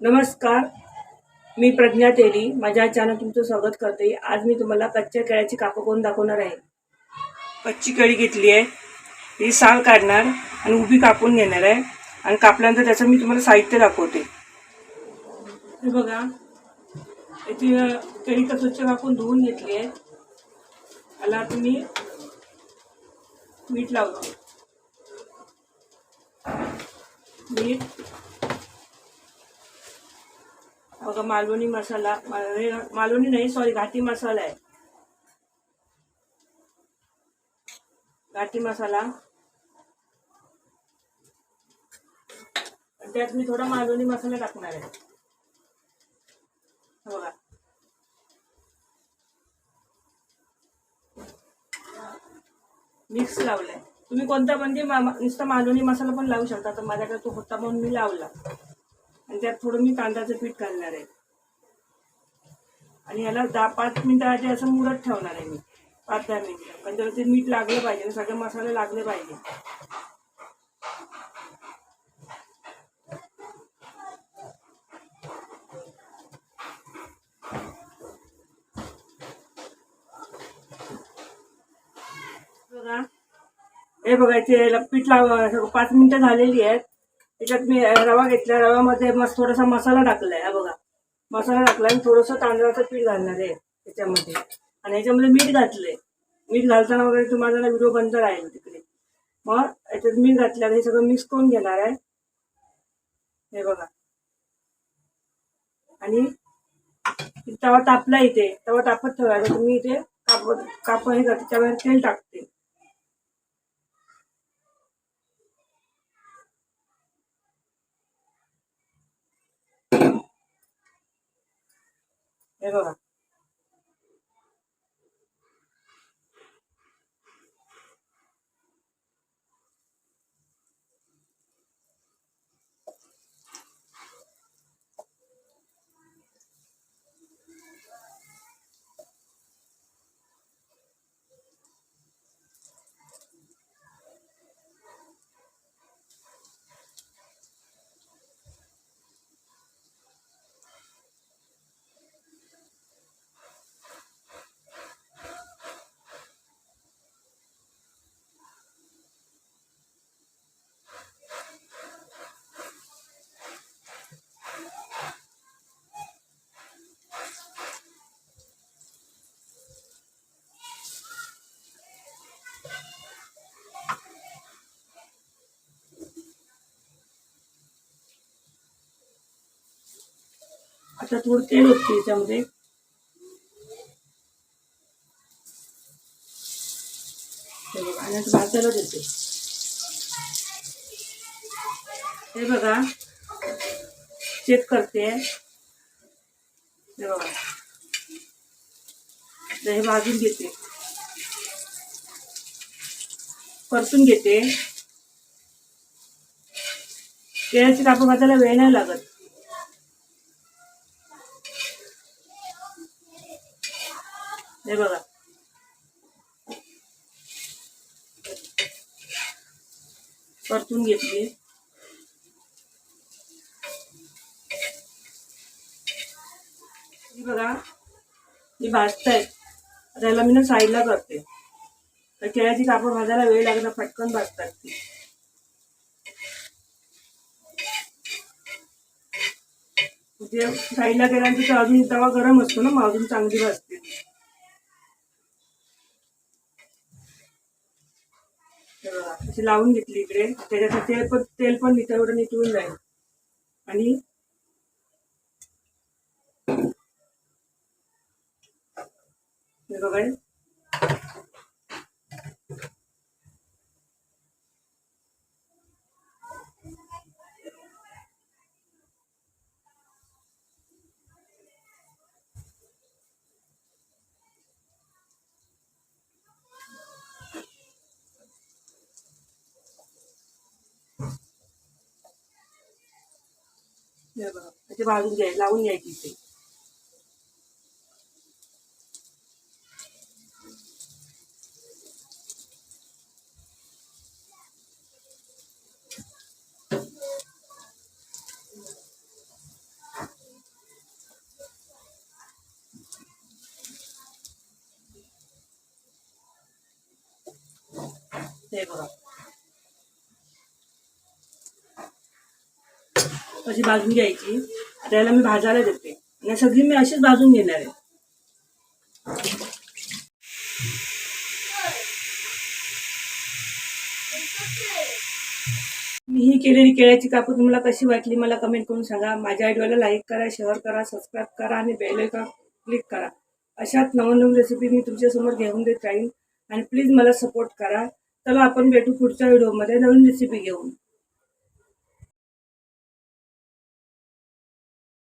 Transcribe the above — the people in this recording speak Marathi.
नमस्कार. मी प्रज्ञा तेली. माझ्या चॅनल तुमचं स्वागत करते. आज मी तुम्हाला कच्च्या केळ्याची कापं करून दाखवणार आहे? कच्ची केळी घेतली आहे. ही साल काढणार आणि उभी कापून घेणार आहे. आणि कापल्यानंतर त्याचं मी तुम्हाला साहित्य दाखवते. हे बघा. याची केळी तर स्वच्छ कापून धुवून घेतली आहे. याला तुम्ही मीठ लावतो मीठ. बघा मालवणी मसाला मालवणी नाही सॉरी घाटी मसाला आहे. घाटी मसाला. त्यात मी थोडा मालवणी मसाला टाकणार आहे. बघा. मिक्स लावलाय. तुम्ही कोणता म्हणजे नुसता मालवणी मसाला पण लावू शकता तर माझ्याकडे तो होता म्हणून मी लावला. आणि त्यात थोडं मी तांदळाचं पीठ घालणार आहे. आणि याला दहा पाच मिनिटं आधी असं मुरत ठेवणार आहे मी. पाच दहा मिनिटं. पण त्याला ते मीठ लागलं पाहिजे आणि सगळे मसाले लागले पाहिजे. बघा. हे बघा इथे याला पीठ लाव पाच मिनिटं झालेली आहेत. त्याच्यात मी रवा घेतला. रव्यामध्ये मस्त थोडासा मसाला टाकलाय. हा बघा. मसाला टाकला आणि थोडंसं तांदळाचं पीठ घालणार आहे त्याच्यामध्ये. आणि याच्यामध्ये मीठ घातलंय. मीठ घालताना वगैरे तुम्हाला ना व्हिडिओ बंद राहील तिकडे. मग याच्यात मीठ घातल्यावर हे सगळं मिक्स करून घेणार आहे. हे बघा. आणि तवा तापला इथे. तवा तापत ठेवायचा तुम्ही इथे काप काप हे करते त्यावर तेल टाकते. हे बघा आता थोडं तेल होते याच्यामध्ये आणि आता भाजायला देते. हे बघा चेक करते. हे बघा. हे भाजून घेते. परतून घेते. केळ्याची कापड भाजायला वेळ नाही लागत. हे बघा. परतून घेतली. बघा. ही भाजतायत आता याला मी ना साईडला करते. तर केळ्याची कापड भाजायला वेळ लागला पटकन भाजतात ती. म्हणजे साईडला केल्यानंतर अजून तवा गरम असतो ना मग अजून चांगली भाजते हे बघा, अशी लावून घेतली इकडे. त्याच्यात तेल पण तेल पण एवढं निटून जाईल. आणि हे. हे बघा त्याचे भाजून घ्याय लावून घ्यायची इथे. हे बघा. अशी भाजून घ्यायची. आता याला मी भाजायला देते. आणि सगळी मी अशीच भाजून घेणार आहे. मी ही केलेली केळ्याची कापूस तुम्हाला कशी वाटली मला कमेंट करून सांगा. माझ्या आयडिओला लाईक करा शेअर करा सबस्क्राईब करा आणि बेल क्लिक करा. अशाच नवनवीन रेसिपी मी तुमच्यासमोर घेऊन देत राहीन. आणि प्लीज मला सपोर्ट करा. चला आपण भेटू पुढच्या व्हिडिओमध्ये नवीन रेसिपी घेऊन.